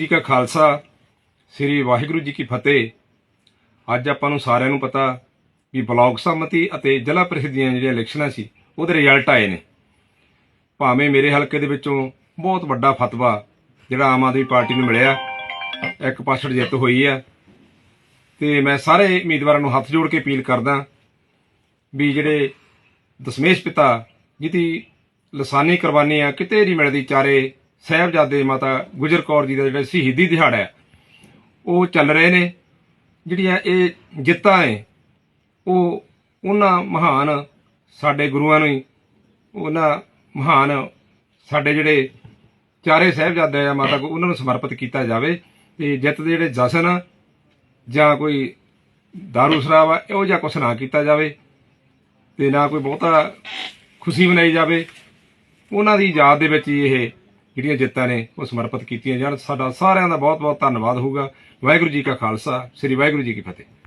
ਜੀ ਕਾ ਖਾਲਸਾ, ਸ੍ਰੀ ਵਾਹਿਗੁਰੂ ਜੀ ਕੀ ਫਤਿਹ। ਅੱਜ ਆਪਾਂ ਨੂੰ ਸਾਰਿਆਂ ਨੂੰ ਪਤਾ ਵੀ ਬਲਾਕ ਸੰਮਤੀ ਅਤੇ ਜ਼ਿਲ੍ਹਾ ਪ੍ਰੀਸ਼ਦ ਦੀਆਂ ਜਿਹੜੀਆਂ ਇਲੈਕਸ਼ਨਾਂ ਸੀ, ਉਹਦੇ ਰਿਜ਼ਲਟ ਆਏ ਨੇ। ਭਾਵੇਂ ਮੇਰੇ ਹਲਕੇ ਦੇ ਵਿੱਚੋਂ ਬਹੁਤ ਵੱਡਾ ਫਤਵਾ ਜਿਹੜਾ ਆਮ ਆਦਮੀ ਪਾਰਟੀ ਨੂੰ ਮਿਲਿਆ, ਇੱਕ ਪਾਸੜ ਜਿੱਤ ਹੋਈ ਆ। ਤੇ ਮੈਂ ਸਾਰੇ ਉਮੀਦਵਾਰਾਂ ਨੂੰ ਹੱਥ ਜੋੜ ਕੇ ਅਪੀਲ ਕਰਦਾ ਵੀ ਜਿਹੜੇ ਦਸ਼ਮੇਸ਼ ਪਿਤਾ, ਜਿਹਦੀ ਲਸਾਨੀ ਕੁਰਬਾਨੀ ਆ, ਕਿਤੇ ਨਹੀਂ ਮਿਲਦੀ ਚਾਰੇ ਸਾਹਿਬਜ਼ਾਦੇ ਮਾਤਾ ਗੁਜਰ ਕੌਰ ਜੀ ਦਾ ਜਿਹੜਾ ਸ਼ਹੀਦੀ ਦਿਹਾੜਾ ਹੈ, ਉਹ ਚੱਲ ਰਹੇ ਨੇ। ਜਿਹੜੀਆਂ ਇਹ ਜਿੱਤਾਂ ਨੇ, ਉਹ ਉਹਨਾਂ ਮਹਾਨ ਸਾਡੇ ਗੁਰੂਆਂ ਨੂੰ ਹੀ, ਉਹਨਾਂ ਮਹਾਨ ਸਾਡੇ ਜਿਹੜੇ ਚਾਰੇ ਸਾਹਿਬਜ਼ਾਦੇ ਆ ਮਾਤਾ ਕੋ ਉਹਨਾਂ ਨੂੰ ਸਮਰਪਿਤ ਕੀਤਾ ਜਾਵੇ। ਤੇ ਜਿੱਤ ਦੇ ਜਿਹੜੇ ਜਸ਼ਨ ਆ, ਜਾਂ ਕੋਈ ਦਾਰੂ ਸ਼ਰਾਬ ਆ, ਇਹੋ ਜਿਹਾ ਕੁਛ ਨਾ ਕੀਤਾ ਜਾਵੇ ਤੇ ਨਾ ਕੋਈ ਬਹੁਤਾ ਖੁਸ਼ੀ ਮਨਾਈ ਜਾਵੇ। ਉਹਨਾਂ ਦੀ ਯਾਦ ਦੇ ਵਿੱਚ ਹੀ ਇਹ ਜਿਹੜੀਆਂ ਜਿੱਤਾਂ ਨੇ, ਉਹ ਸਮਰਪਿਤ ਕੀਤੀਆਂ ਜਾਣ। ਸਾਡਾ ਸਾਰਿਆਂ ਦਾ ਬਹੁਤ ਬਹੁਤ ਧੰਨਵਾਦ ਹੋਊਗਾ। ਵਾਹਿਗੁਰੂ ਜੀ ਕਾ ਖਾਲਸਾ, ਸ੍ਰੀ ਵਾਹਿਗੁਰੂ ਜੀ ਕੀ ਫਤਿਹ।